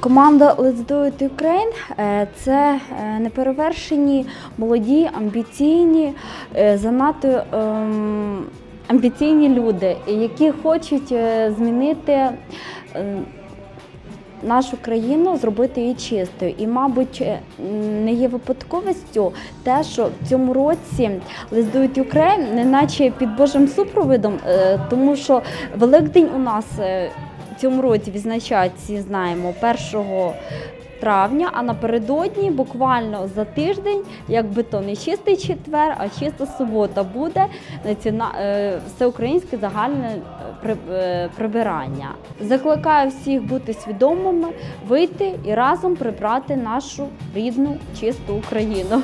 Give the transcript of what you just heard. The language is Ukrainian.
Команда Let's Do It Ukraine е, це е, неперевершені, молоді, амбіційні, е, занадто ем, амбіційні люди, які хочуть змінити нашу країну, зробити її чистою. І, мабуть, не є випадковістю те, що в цьому році Let's Do It Ukraine неначе під Божим супровидом, е, тому що Великдень у нас цьому році відзначають, всі знаємо, 1 травня, а напередодні буквально за тиждень, якби то не чистий четвер, а чиста субота буде е, всеукраїнське загальне е, е, прибирання. Закликаю всіх бути свідомими, вийти і разом прибрати нашу рідну чисту Україну.